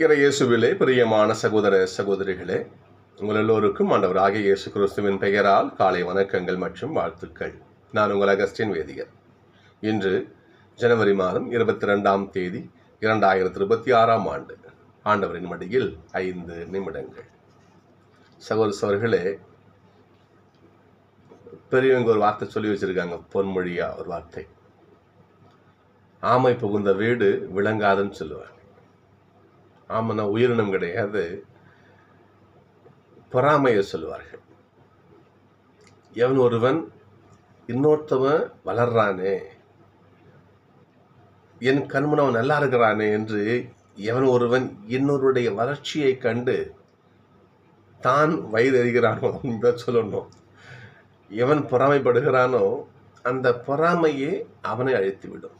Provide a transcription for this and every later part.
இறையேசுவிலே பிரியமான சகோதர சகோதரிகளே உங்கள் எல்லோருக்கும் ஆண்டவராகிய இயேசு கிறிஸ்துவின் பெயரால் காலை வணக்கங்கள் மற்றும் வாழ்த்துக்கள். நான் உங்கள் அகஸ்டின் வேதியர். இன்று ஜனவரி மாதம் இருபத்தி ரெண்டாம் தேதி இரண்டாயிரத்தி இருபத்தி ஆறாம் ஆண்டு. ஆண்டவரின் மடியில் ஐந்து நிமிடங்கள். சகோதர பெரியவங்க ஒரு வார்த்தை சொல்லி வச்சிருக்காங்க பொன்மொழியா ஒரு வார்த்தை. ஆமை புகுந்த வீடு விளங்காதுன்னு சொல்லுவாங்க. ஆமைனா உயிரினம் கிடையாது. பொறாமையை சொல்லுவார்கள் எவன் ஒருவன் இன்னொருத்தவன் வளர்றானே என் கண்முன் அவன் நல்லா இருக்கிறானே என்று எவன் ஒருவன் இன்னொருடைய வளர்ச்சியை கண்டு தான் வயிறு எறிகிறானோ தான் சொல்லணும். எவன் பொறாமைப்படுகிறானோ அந்த பொறாமையே அவனை அழைத்து விடும்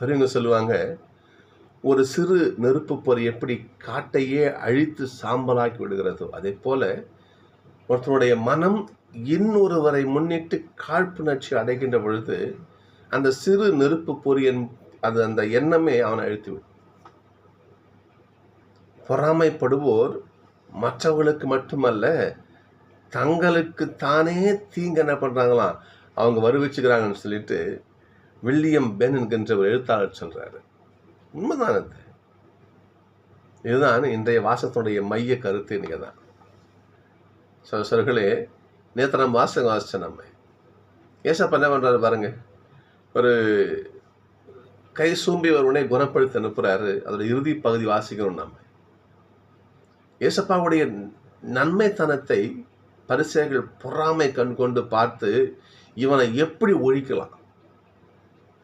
பெரியவங்க சொல்லுவாங்க? ஒரு சிறு நெருப்பு பொறி எப்படி காட்டையே அழித்து சாம்பலாக்கி விடுகிறதோ அதே போல ஒருத்தனுடைய மனம் இன்னொருவரை முன்னிட்டு காழ்ப்புணர்ச்சி அடைகின்ற பொழுது அந்த சிறு நெருப்பு பொறி அது அந்த எண்ணமே அவனை அழித்துவிடும். பொறாமைப்படுவோர் மற்றவர்களுக்கு மட்டுமல்ல தங்களுக்கு தானே தீங்கு என்ன பண்ணுறாங்களாம் அவங்க வருவிச்சுக்கிறாங்கன்னு சொல்லிட்டு வில்லியம் பென் என்கின்ற ஒரு எழுத்தாளர் சொல்கிறாரு உண்மைதான் அது இதுதான் இன்றைய வாசத்தினுடைய மைய கருத்து இன்னைக்கு தான் ஸோ சொல்களே நேற்று நம்ம வாசகம் வாசித்தோம் நம்ம. ஏசப்பா என்ன பண்ணுறாரு பாருங்க. ஒரு கை சூம்பி ஒருவனை குணப்படுத்தி அனுப்புகிறாரு அதோட இறுதி பகுதி வாசிக்கணும் நம்ம ஏசப்பாவுடைய நன்மைத்தனத்தை பரிசைகள் பொறாமை கண் கொண்டு பார்த்து இவனை எப்படி ஒழிக்கலாம்?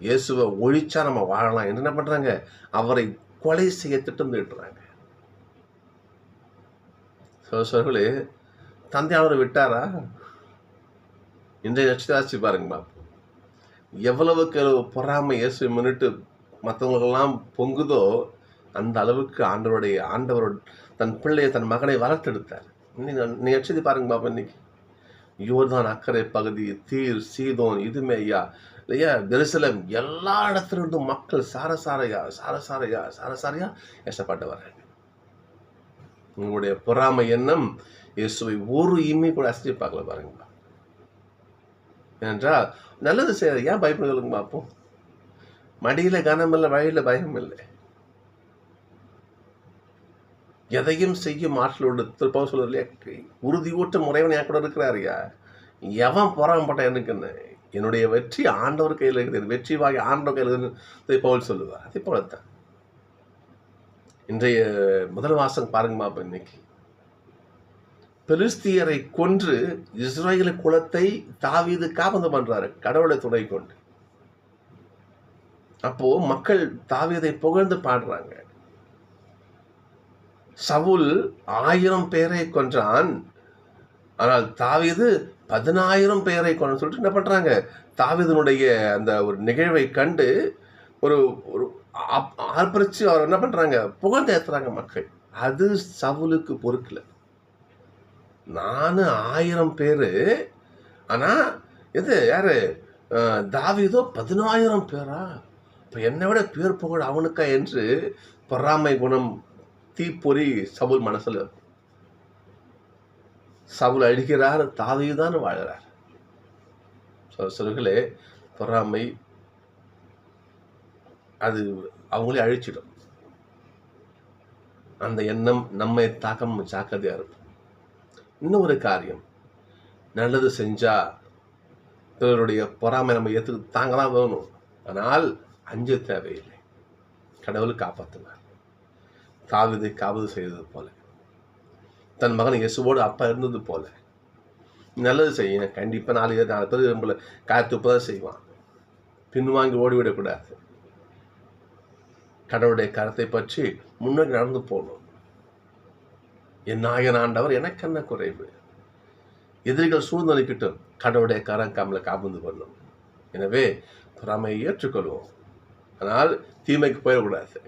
இயேசுவை ஒழிச்சா நம்ம வாழலாம். என்ன பண்றாங்க? அவரை கொலை செய்ய திட்டம் தீட்டுறாங்க சோசர்களே தந்தையானவர் விட்டாரா? இன்றைய நட்சத்திராசி பாருங்க பாப்போம் எவ்வளவுக்கு எவ்வளவு பொறாமை இயேசு முன்னிட்டு மற்றவங்களுக்கெல்லாம் பொங்குதோ அந்த அளவுக்கு ஆண்டவருடைய ஆண்டவர் தன் பிள்ளையை தன் மகனை வளர்த்தெடுத்தார். நீங்க நீ நட்சதி பாருங்க பாப்பா இன்னைக்கு. யோர்தான் அக்கறை பகுதி தீர் சீதோன் இதுமேயா இல்லையா? ஜெருசலம் எல்லா இடத்துல இருந்தும் மக்கள் சாரசாரையா சாரசாரையா சாரசாரையா ஏசப்பட்டு வர்றாங்க உங்களுடைய பொறாமை எண்ணம் இயேசுவை ஒரு இம்மை கூட அசைச்சு பார்க்கல பாருங்கப்பா. ஏனென்றால் நல்லது செய்யறது ஏன் பயப்படுகளுங்க பார்ப்போம். மடியில கனம் இல்லை வழியில பயம் இல்லை எதையும் செய்யும் ஆற்றலோடு திருப்பம் சொல்றது இல்லையா உறுதியூட்ட முறைவன் கூட இருக்கிறாரியா எவன் பொறாமப்பட்ட எனக்குன்னு. என்னுடைய வெற்றி ஆண்டவர் கையில் இருக்கிறது வெற்றி வாங்கி ஆண்டவர் கையில் இருக்கிறது பவுல் சொல்லுவார். அதே போல தான் இன்றைய முதல் வாசம் பாருங்க பாப்பா இன்னைக்கு. பெலிஸ்தியரை கொன்று இஸ்ரேல குலத்தை தாவீது காபந்து பண்றாரு. கடவுளை துணை கொண்டு. அப்போ மக்கள் தாவீதை புகழ்ந்து பாடுறாங்க. சவுல் ஆயிரம் பேரை கொன்றான். ஆனால் தாவிது பதினாயிரம் பேரை கொண்டு சொல்லிட்டு என்ன பண்றாங்க? தாவீதனுடைய அந்த ஒரு நிகழ்வை கண்டு ஒரு ஒரு ஆப்- ஆர்ப்பரிச்சு அவர் என்ன பண்றாங்க? புகழ்ந்து ஏத்துறாங்க மக்கள். அது சவுலுக்கு பொறுக்கல. நானு ஆயிரம் பேரு ஆனா இது யாரு? தாவிதோ தாவீதோ பதினாயிரம் பேரா? இப்போ என்னை விட பேர் புகழ் அவனுக்கா என்று பொறாமை குணம் தீப்பொறி சவுல் மனசுல இருக்கும். சவுல் அழிக்கிறார் தாவீதான் வாழ்கிறார் சொல்களே பொறாமை அது அவங்களே அழிச்சிடும். அந்த எண்ணம் நம்மை தாக்கம் ஜாக்கிரதையா இருக்கும். இன்னும் ஒரு காரியம் நல்லது செஞ்சா பிறருடைய பொறாமை நம்ம ஏற்று தாங்க தான் வேணும். ஆனால் அஞ்சு தேவையில்லை. கடவுள் காப்பாற்றுவார் தாவிதை காவது செய்தது போல. தன் மகன் இயேசுவோடு அப்பா இருந்தது போல. நல்லது செய்ய கண்டிப்பா நாலு பேர் நாலு பேர் நம்மள காத்துப்ப தான் செய்வான். பின்வாங்கி ஓடிவிடக்கூடாது. கடவுளுடைய கரத்தை பற்றி முன்னோக்கி நடந்து போகணும். என் நாயன் ஆண்டவர் எனக்கு என்ன குறைவு? எதிரிகள் சூழ்ந்து நிற்கட்டும் கடவுளுடைய கரம் கமலை காபந்து பண்ணும் எனவே பொறாமையை ஏற்றுக்கொள்வோம். ஆனால் தீமைக்கு போயிடக்கூடாது.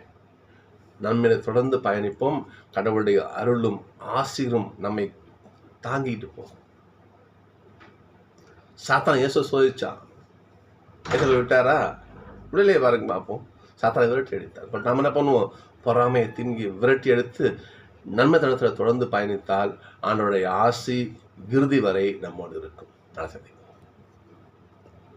நம்மை தொடர்ந்து பயணிப்போம். கடவுளுடைய அருளும் ஆசிரும் நம்மை தாங்கிட்டு போகும். சாத்தான் ஏசோ சோதிச்சான் இயேசுவை விட்டாரா? விடலையே பாருங்க பார்ப்போம். சாத்தானை விரட்டி அடித்தார். பட் நம்ம என்ன பண்ணுவோம்? பொறாமையை திங்கி விரட்டி எடுத்து நன்மை தளத்தில் தொடர்ந்து பயணித்தால் ஆண்டோடைய ஆசி விருதி வரை நம்மோடு இருக்கும். நல்ல